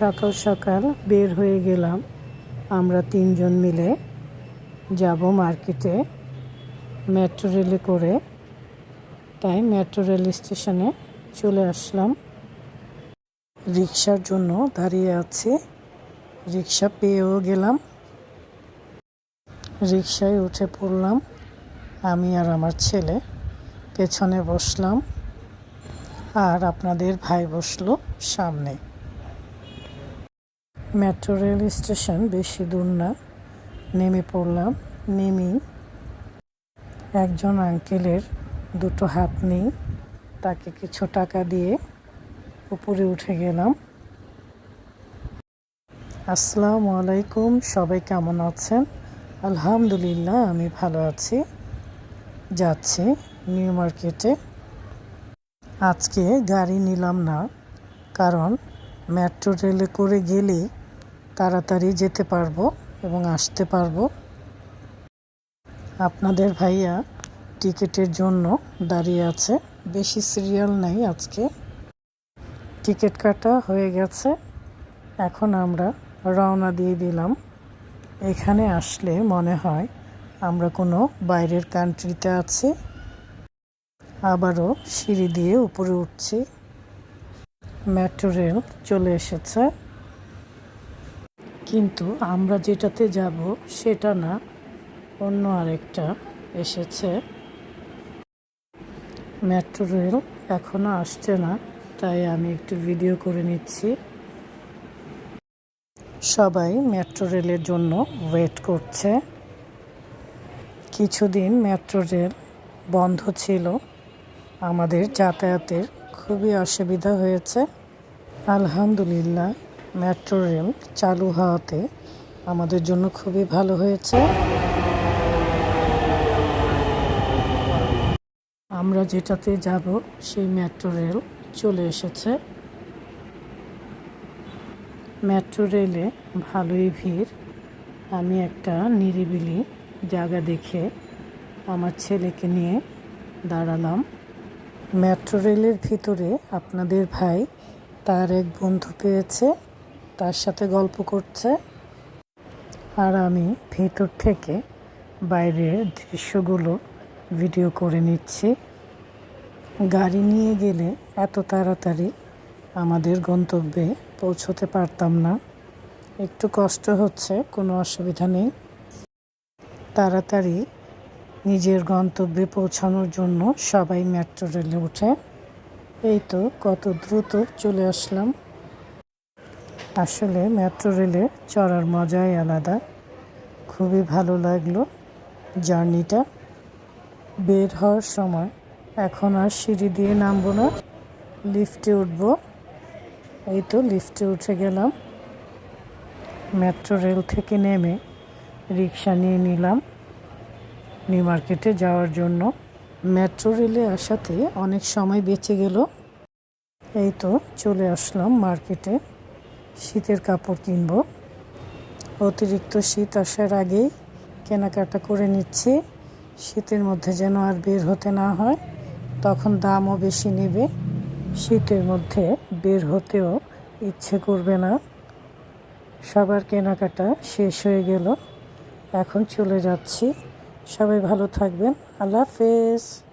সকাল সকাল বের হয়ে গেলাম। আমরা তিনজন মিলে যাব মার্কেটে মেট্রো রেলে করে। তাই মেট্রো রেল স্টেশনে চলে আসলাম। রিক্সার জন্য দাঁড়িয়ে আছি। রিক্সা পেয়েও গেলাম। রিক্সায় উঠে পড়লাম। আমি আর আমার ছেলে পেছনে বসলাম। আর আপনাদের ভাই বসল সামনে। মেট্রো রেল স্টেশন, বেশি দূর না। নেমে পড়লাম। নেমেই একজন আঙ্কেলের দুটো হাত নেই। তাকে কিছু টাকা দিয়ে উপরে উঠে গেলাম। আসসালামু আলাইকুম, সবাই কেমন আছেন? আলহামদুলিল্লাহ, আমি ভালো আছি। যাচ্ছি নিউ মার্কেটে। আজকে গাড়ি নিলাম না, কারণ মেট্রো রেলে করে গেলে তাড়াতাড়ি যেতে পারব এবং আসতে পারব। আপনাদের ভাইয়া টিকিটের জন্য দাঁড়িয়ে আছে। বেশি সিরিয়াল নেই আজকে। টিকিট কাটা হয়ে গেছে। এখন আমরা রওনা দিয়ে দিলাম। এখানে আসলে মনে হয় আমরা কোনো বাইরের কান্ট্রিতে আছি। আবারও সিঁড়ি দিয়ে উপরে উঠছি। মেট্রো রেল চলে এসেছে। কিন্তু আমরা যেটাতে যাব, সেটা না, অন্য আরেকটা এসেছে। মেট্রো রেল এখনও আসছে না, তাই আমি একটু ভিডিও করে নিচ্ছি। সবাই মেট্রো রেলের জন্য ওয়েট করছে। কিছুদিন মেট্রো রেল বন্ধ ছিল। আমাদের যাতায়াতের খুবই অসুবিধা হয়েছে। আলহামদুলিল্লাহ মেট্রো রেল চালু হওয়াতে আমাদের জন্য খুবই ভালো হয়েছে। আমরা যেটাতে যাব, সেই মেট্রো রেল চলে এসেছে। মেট্রো রেলে ভালোই ভিড়। আমি একটা নিরিবিলি জায়গা দেখে আমার ছেলেকে নিয়ে দাঁড়ালাম। মেট্রো রেলের ভিতরে আপনাদের ভাই তার এক বন্ধু পেয়েছে। তার সাথে গল্প করছে আর আমি ভেতর থেকে বাইরের দৃশ্যগুলো ভিডিও করে নিচ্ছি। গাড়ি নিয়ে গেলে এত তাড়াতাড়ি আমাদের গন্তব্যে পৌঁছতে পারতাম না। একটু কষ্ট হচ্ছে, কোনো অসুবিধা নেই। তাড়াতাড়ি নিজের গন্তব্যে পৌঁছানোর জন্য সবাই মেট্রো রেলে উঠে। এই তো কত দ্রুত চলে আসলাম। আসলে মেট্রো রেলে চড়ার মজাই আলাদা। খুবই ভালো লাগল জার্নিটা। বের হওয়ার সময় এখন আর সিঁড়ি দিয়ে নামবো না, লিফটে উঠব। এই তো লিফটে উঠে গেলাম। মেট্রো রেল থেকে নেমে রিক্সা নিয়ে নিলাম নিউ মার্কেটে যাওয়ার জন্য। মেট্রো রেলে আসাতে অনেক সময় বেঁচে গেল। এই তো চলে আসলাম মার্কেটে। শীতের কাপড় কিনব। অতিরিক্ত শীত আসার আগেই কেনাকাটা করে নিচ্ছি। শীতের মধ্যে যেন আর বের হতে না হয়, তখন দামও বেশি নেবে। শীতের মধ্যে বের হতেও ইচ্ছে করবে না। সবার কেনাকাটা শেষ হয়ে গেল। এখন চলে যাচ্ছি। সবাই ভালো থাকবেন। আল্লাহ হাফেজ।